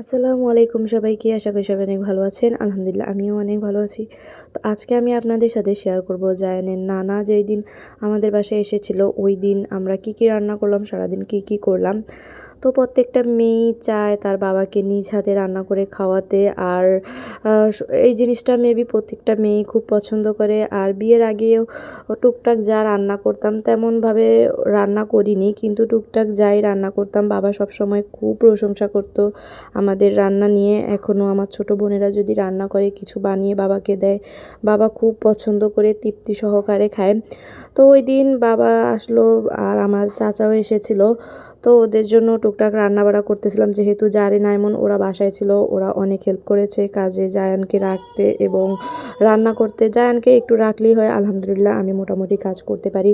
আসসালামু আলাইকুম সবাইকে, আশা করি সবাই অনেক ভালো আছেন। আলহামদুলিল্লাহ, আমিও অনেক ভালো আছি। তো আজকে আমি আপনাদের সাথে শেয়ার করব জায়ানের নানা যেই দিন আমাদের বাসায় এসেছিল, ওই দিন আমরা কি কি রান্না করলাম, সারাদিন কি কি করলাম। তো প্রত্যেকটা মেয়েই চায় তার বাবাকে নিজ হাতে রান্না করে খাওয়াতে। আর এই জিনিসটা মেবি প্রত্যেকটা মেয়েই খুব পছন্দ করে। আর বিয়ের আগেও টুকটাক যা রান্না করতাম তেমনভাবে রান্না করিনি। কিন্তু টুকটাক যাই রান্না করতাম, বাবা সব সময় খুব প্রশংসা করতো আমাদের রান্না নিয়ে। এখনও আমার ছোট বোনেরা যদি রান্না করে, কিছু বানিয়ে বাবাকে দেয়, বাবা খুব পছন্দ করে তৃপ্তি সহকারে খায়। তো ওই দিন বাবা আসলো আর আমার চাচাও এসেছিল। তো ওদের জন্য টুকটাক রান্না বাড়া করতেছিলাম, যেহেতু জারে নাইমন, ওরা বাসায় ছিল, ওরা অনেক হেল্প করেছে কাজে জায়ানকে রাখতে এবং রান্না করতে। জায়ানকে একটু রাখলেই হয়, আলহামদুলিল্লাহ আমি মোটামুটি কাজ করতে পারি।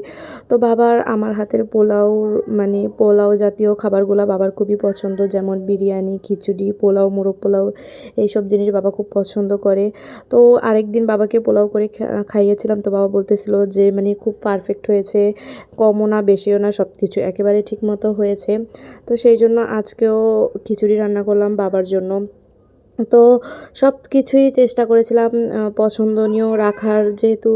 তো বাবার, আমার হাতের পোলাও মানে পোলাও জাতীয় খাবারগুলো বাবার খুবই পছন্দ, যেমন বিরিয়ানি, খিচুড়ি, পোলাও, মোরগ পোলাও, এইসব জিনিস বাবা খুব পছন্দ করে। তো আরেকদিন বাবাকে পোলাও করে খাইয়েছিলাম, তো বাবা বলতেছিল যে মানে খুব পারফেক্ট হয়েছে, কমও না, বেশিও না সব কিছু একেবারে ঠিক মতো হয়েছে। তো সেই জন্য আজকেও খিচুড়ি রান্না করলাম বাবার জন্য। তো সব কিছুই চেষ্টা করেছিলাম পছন্দনীয় রাখার। যেহেতু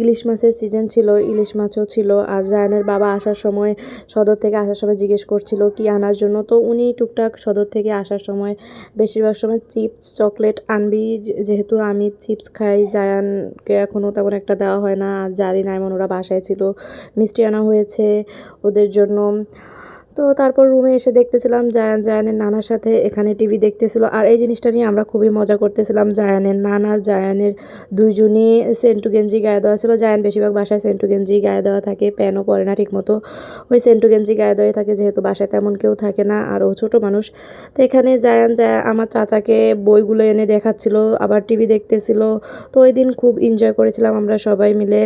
ইলিশ মাছের সিজন ছিল, ইলিশ মাছও ছিল। আর জায়ানের বাবা আসার সময় সদর থেকে আসার সময় জিজ্ঞেস করছিল কি আনার জন্য। তো উনি টুকটাক সদর থেকে আসার সময় বেশিরভাগ সময় চিপস, চকলেট আনবি। যেহেতু আমি চিপস খাই জায়ানকে এখনও তেমন একটা দেওয়া হয় না। আর জারি নাইমন, ওরা বাসায় ছিল। মিষ্টি আনা হয়েছে ওদের জন্য। তো তারপর রুমে এসে দেখতেছিলাম জায়ান জায়ানের নানার সাথে এখানে টিভি দেখতেছিল। আর এই জিনিসটা নিয়ে আমরা খুবই মজা করতেছিলাম। জায়ানের নানার জায়ানের দুইজনই সেন্টু গেঞ্জি গায়ে দেওয়া ছিল। জায়ান বেশিরভাগ বাসায় সেন্টু গেঞ্জি গায়ে দেওয়া থাকে, প্যানও পরে না ঠিকমতো। ওই সেন্টু গেঞ্জি গায়ে দেওয়াই থাকে, যেহেতু বাসায় তেমন কেউ থাকে না, আর ও ছোটো মানুষ। তো এখানে জায়ান যায় আমার চাচাকে বইগুলো এনে দেখাচ্ছিল, আবার টিভি দেখতেছিল। তো ওই দিন খুব এনজয় করেছিলাম আমরা সবাই মিলে।